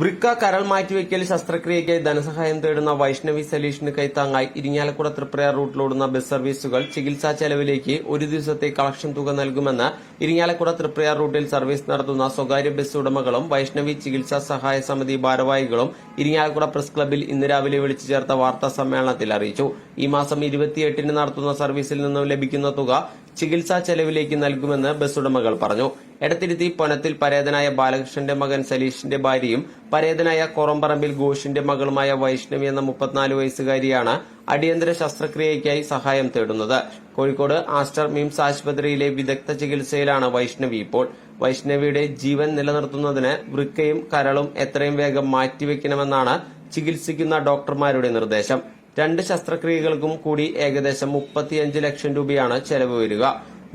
വൃക്ക കരൾ മാറ്റിവെക്കൽ ശസ്ത്രക്രിയയ്ക്ക് ധനസഹായം തേടുന്ന വൈഷ്ണവി സലീഷിന് കൈത്താങ്ങായി ഇരിങ്ങാലക്കുട തൃപ്രയാർ റൂട്ടിലോടുന്ന ബസ് സർവീസുകൾ ചികിത്സാ ചെലവിലേക്ക് ഒരു ദിവസത്തെ കളക്ഷൻ തുക നൽകുമെന്ന് ഇരിങ്ങാലക്കുട തൃപ്രയാർ റൂട്ടിൽ സർവീസ് നടത്തുന്ന സ്വകാര്യ ബസ് ഉടമകളും വൈഷ്ണവി ചികിത്സാ സഹായ സമിതി ഭാരവാഹികളും ഇരിങ്ങാലക്കുട പ്രസ് ക്ലബ്ബിൽ ഇന്ന് രാവിലെ വിളിച്ചു ചേർത്ത വാർത്താ സമ്മേളനത്തിൽ അറിയിച്ചു. ഈ മാസം ഇരുപത്തിയെട്ടിന് നടത്തുന്ന സർവീസിൽ നിന്നും ലഭിക്കുന്ന തുക ചികിത്സാ ചെലവിലേക്ക് നൽകുമെന്ന് ബസ് ഉടമകൾ പറഞ്ഞു. എടത്തിരുത്തി പൊനത്തിൽ പരേതനായ ബാലകൃഷ്ണന്റെ മകൻ സലീഷിന്റെ ഭാര്യയും പരേതനായ കോറമ്പറമ്പിൽ ഘോഷിന്റെ മകളുമായ വൈഷ്ണവി എന്ന മുപ്പത്തിനാല് വയസ്സുകാരിയാണ് അടിയന്തര ശസ്ത്രക്രിയയ്ക്കായി സഹായം തേടുന്നത്. കോഴിക്കോട് ആസ്റ്റർ മിംസ് ആശുപത്രിയിലെ വിദഗ്ധ ചികിത്സയിലാണ് വൈഷ്ണവി ഇപ്പോൾ. വൈഷ്ണവിയുടെ ജീവൻ നിലനിർത്തുന്നതിന് വൃക്കയും കരളും എത്രയും വേഗം മാറ്റിവെക്കണമെന്നാണ് ചികിത്സിക്കുന്ന ഡോക്ടർമാരുടെ നിർദ്ദേശം. രണ്ട് ശസ്ത്രക്രിയകൾക്കും കൂടി ഏകദേശം മുപ്പത്തിയഞ്ച് ലക്ഷം രൂപയാണ് ചെലവ് വരിക.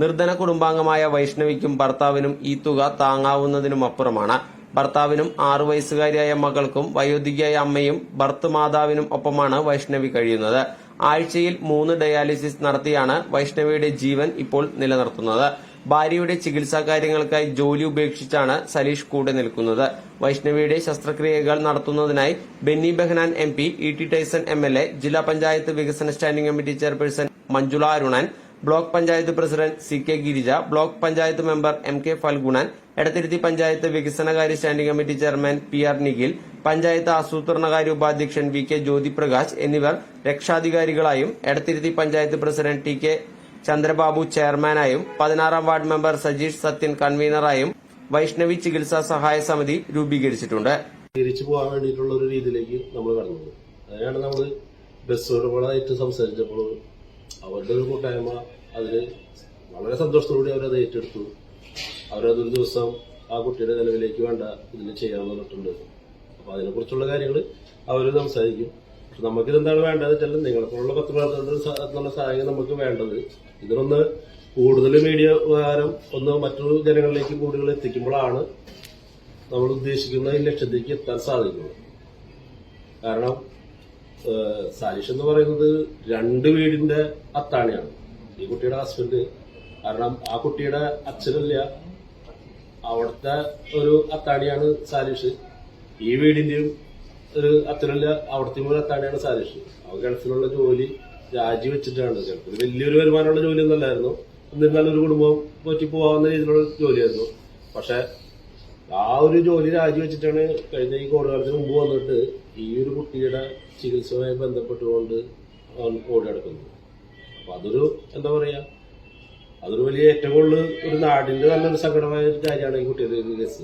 നിർധന കുടുംബാംഗമായ വൈഷ്ണവിക്കും ഭർത്താവിനും ഈ തുക താങ്ങാവുന്നതിനുമപ്പുറമാണ് ഭർത്താവിനും ആറു വയസ്സുകാരിയായ മകൾക്കും വയോധികയായ അമ്മയും ഭർത്തൃമാതാവിനും ഒപ്പമാണ് വൈഷ്ണവി കഴിയുന്നത്. ആഴ്ചയിൽ മൂന്ന് ഡയാലിസിസ് നടത്തിയാണ് വൈഷ്ണവിയുടെ ജീവൻ ഇപ്പോൾ നിലനിർത്തുന്നത്. ഭാര്യയുടെ ചികിത്സാ കാര്യങ്ങൾക്കായി ജോലി ഉപേക്ഷിച്ചാണ് സലീഷ് കൂടെ നിൽക്കുന്നത്. വൈഷ്ണവിയുടെ ശസ്ത്രക്രിയകൾ നടത്തുന്നതിനായി Benny Behanan M P E T Tyson M L A ജില്ലാ പഞ്ചായത്ത് വികസന standing committee chairperson Manjula Arunan block panchayat president C K Girija block panchayat member M K Phalgunan Edathiruthy panchayat വികസനകാര്യ standing committee chairman P R Nikhil panchayat ആസൂത്രണകാര്യ ഉപാധ്യക്ഷൻ V K Jyothiprakash എന്നിവർ രക്ഷാധികാരികളായും Edathiruthy panchayat president T K Chandrababu ചെയർമാനായും പതിനാറാം ward member Sajeesh Sathyan കൺവീനറായും വൈഷ്ണവി ചികിത്സാ സഹായ സമിതി രൂപീകരിച്ചിട്ടുണ്ട്. തിരിച്ചു പോകാൻ വേണ്ടിയിട്ടുള്ള ഒരു രീതിയിലേക്ക് നമ്മൾ കടന്നത് അതിനാണ് നമ്മൾ ബസ് ഉടമകളായിട്ട് സംസാരിച്ചപ്പോൾ അവരുടെ ഒരു കൂട്ടായ്മ അതിൽ വളരെ സന്തോഷത്തോടുകൂടി അവരത് ഏറ്റെടുത്തു. അവരതൊരു ദിവസം ആ കുട്ടിയുടെ നിലവിലേക്ക് വേണ്ട ഇതിന് ചെയ്യാൻ വന്നിട്ടുണ്ട്. അപ്പൊ അതിനെക്കുറിച്ചുള്ള കാര്യങ്ങൾ അവർ സംസാരിക്കും. നമുക്കിതെന്താണ് വേണ്ടത് വെച്ചാൽ നിങ്ങളെപ്പോലുള്ള പത്ത് എന്നുള്ള സഹായം നമുക്ക് വേണ്ടത്. ഇതിനൊന്ന് കൂടുതൽ മീഡിയ ഉപകാരം ഒന്ന് മറ്റൊരു ജനങ്ങളിലേക്ക് കൂടുതൽ എത്തിക്കുമ്പോഴാണ് നമ്മൾ ഉദ്ദേശിക്കുന്ന ഈ ലക്ഷ്യത്തേക്ക് എത്താൻ സാധിക്കുന്നത്. കാരണം സാലിഷ് എന്ന് പറയുന്നത് രണ്ട് വീടിന്റെ അത്താണിയാണ്. ഈ കുട്ടിയുടെ ഹസ്ബൻഡ് കാരണം ആ കുട്ടിയുടെ അച്ഛനല്ല അവിടുത്തെ ഒരു അത്താണിയാണ് സാലിഷ്. ഈ വീടിന്റെയും ഒരു അച്ഛനില്ല അവിടത്തെയും പോലെ എത്താനാണ് സാലിഷ് അവ ഗൾഫിലുള്ള ജോലി രാജിവെച്ചിട്ടാണ്. ഗൾഫിൽ വലിയൊരു വരുമാനമുള്ള ജോലി ഒന്നല്ലായിരുന്നു എന്നിരുന്നാലും ഒരു കുടുംബം പോറ്റി പോകാവുന്ന രീതിയിലുള്ള ജോലിയായിരുന്നു. പക്ഷെ ആ ഒരു ജോലി രാജിവെച്ചിട്ടാണ് കഴിഞ്ഞ ഈ കോവിഡ് മുമ്പ് വന്നിട്ട് ഈ ഒരു കുട്ടിയുടെ ചികിത്സയുമായി ബന്ധപ്പെട്ടുകൊണ്ട് അവൻ ഓടി നടക്കുന്നു അപ്പൊ അതൊരു എന്താ പറയാ അതൊരു വലിയ ഏറ്റവും കൂടുതൽ ഒരു നാടിന്റെ നല്ലൊരു സങ്കടമായ ഒരു കാര്യമാണ് ഈ കുട്ടിയുടെ കേസ്.